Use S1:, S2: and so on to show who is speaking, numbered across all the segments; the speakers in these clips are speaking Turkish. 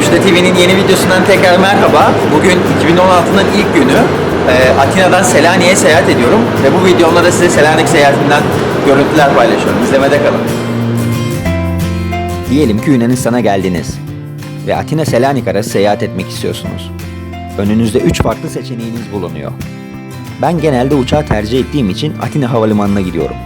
S1: TV'nin yeni videosundan tekrar merhaba. Bugün 2016'nın ilk günü. Ee, Atina'dan Selanik'e seyahat ediyorum ve bu videomda da size Selanik seyahatimden görüntüler paylaşıyorum. İzlemede kalın. Diyelim ki Yunanistan'a geldiniz ve Atina Selanik arası seyahat etmek istiyorsunuz. Önünüzde 3 farklı seçeneğiniz bulunuyor. Ben genelde uçağı tercih ettiğim için Atina Havalimanı'na gidiyorum.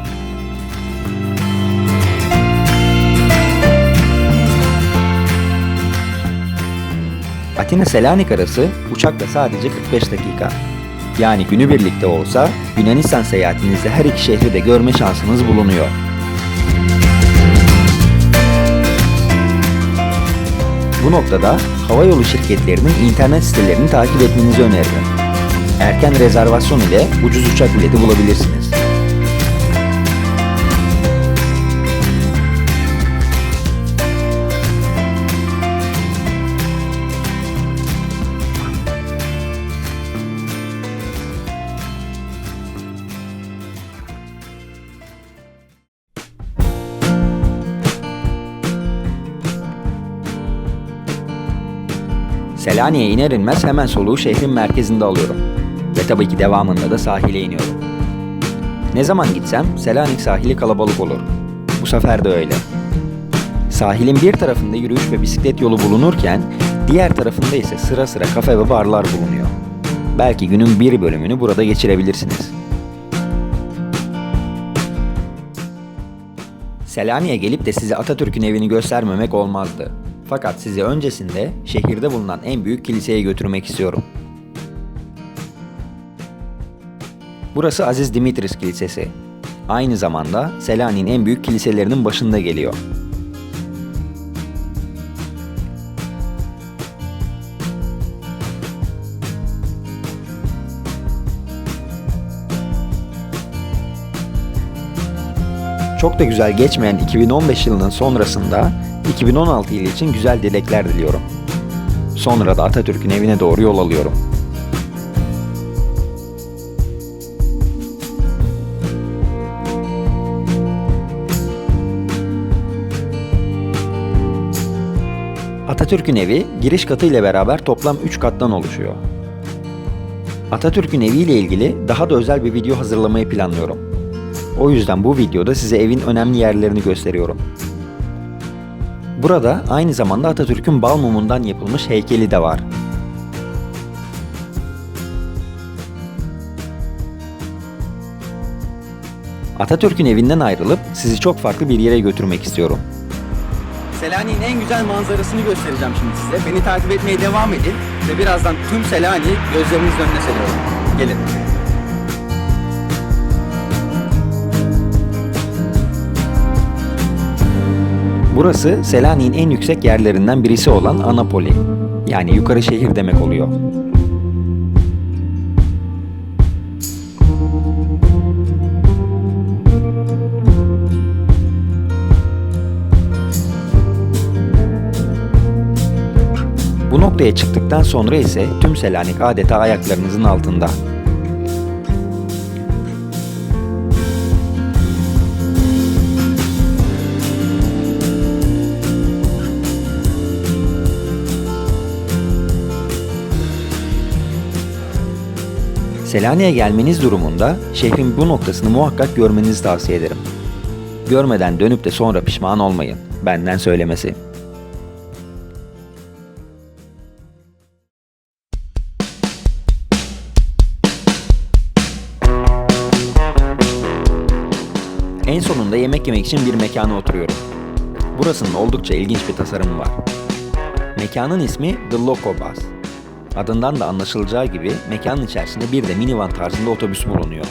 S1: Atina Selanik arası uçakla sadece 45 dakika. Yani günübirlikte olsa Yunanistan seyahatinizde her iki şehri de görme şansınız bulunuyor. Bu noktada havayolu şirketlerinin internet sitelerini takip etmenizi öneririm. Erken rezervasyon ile ucuz uçak bileti bulabilirsiniz. Selanik'e iner inmez hemen soluğu şehrin merkezinde alıyorum. Ve tabii ki devamında da sahile iniyorum. Ne zaman gitsem Selanik sahili kalabalık olur. Bu sefer de öyle. Sahilin bir tarafında yürüyüş ve bisiklet yolu bulunurken diğer tarafında ise sıra sıra kafe ve barlar bulunuyor. Belki günün bir bölümünü burada geçirebilirsiniz. Selanik'e gelip de size Atatürk'ün evini göstermemek olmazdı. Fakat sizi öncesinde şehirde bulunan en büyük kiliseye götürmek istiyorum. Burası Aziz Dimitris Kilisesi. Aynı zamanda Selanik'in en büyük kiliselerinin başında geliyor. Çok da güzel geçmeyen 2015 yılının sonrasında 2016 yılı için güzel dilekler diliyorum. Sonra da Atatürk'ün evine doğru yol alıyorum. Atatürk'ün evi giriş katı ile beraber toplam 3 kattan oluşuyor. Atatürk'ün eviyle ilgili daha da özel bir video hazırlamayı planlıyorum. O yüzden bu videoda size evin önemli yerlerini gösteriyorum. Burada aynı zamanda Atatürk'ün bal mumundan yapılmış heykeli de var. Atatürk'ün evinden ayrılıp sizi çok farklı bir yere götürmek istiyorum. Selanik'in en güzel manzarasını göstereceğim şimdi size. Beni takip etmeye devam edin ve birazdan tüm Selanik'i gözlerinizin önüne seriyorum. Gelin. Burası Selanik'in en yüksek yerlerinden birisi olan Anapoli. Yani yukarı şehir demek oluyor. Bu noktaya çıktıktan sonra ise tüm Selanik adeta ayaklarınızın altında. Selanik'e gelmeniz durumunda şehrin bu noktasını muhakkak görmenizi tavsiye ederim. Görmeden dönüp de sonra pişman olmayın. Benden söylemesi. En sonunda yemek yemek için bir mekana oturuyorum. Burasının oldukça ilginç bir tasarımı var. Mekanın ismi The Lokobas. Adından da anlaşılacağı gibi mekanın içerisinde bir de minivan tarzında otobüs bulunuyor.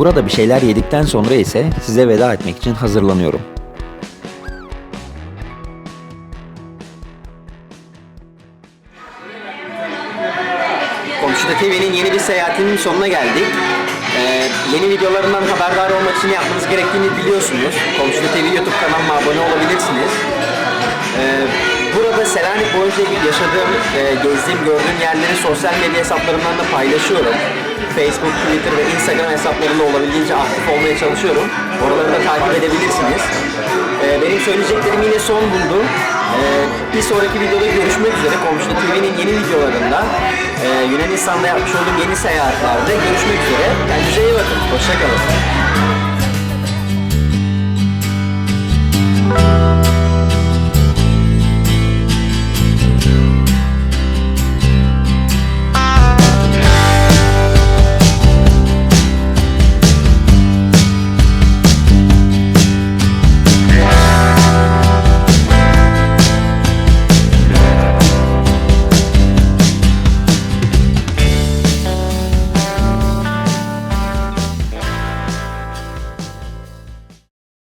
S1: Burada bir şeyler yedikten sonra ise size veda etmek için hazırlanıyorum. Komşudaki evinin yeni bir seyahatinin sonuna geldik. Ee, yeni videolarından haberdar olmak için yapmanız gerektiğini biliyorsunuz. Komşu TV YouTube kanalıma abone olabilirsiniz. Ee, burada Selanik boyunca yaşadığım, e, gezdiğim, gördüğüm yerleri sosyal medya hesaplarımdan da paylaşıyorum. Facebook, Twitter ve Instagram hesaplarında olabildiğince aktif olmaya çalışıyorum. Oraları da takip edebilirsiniz. Ee, benim söyleyeceklerim yine son buldu. Ee, bir sonraki videoda görüşmek üzere. Komşuda TV'nin yeni videolarında e, Yunanistan'da yapmış olduğum yeni seyahatlerde görüşmek üzere. Kendinize iyi bakın. Hoşçakalın.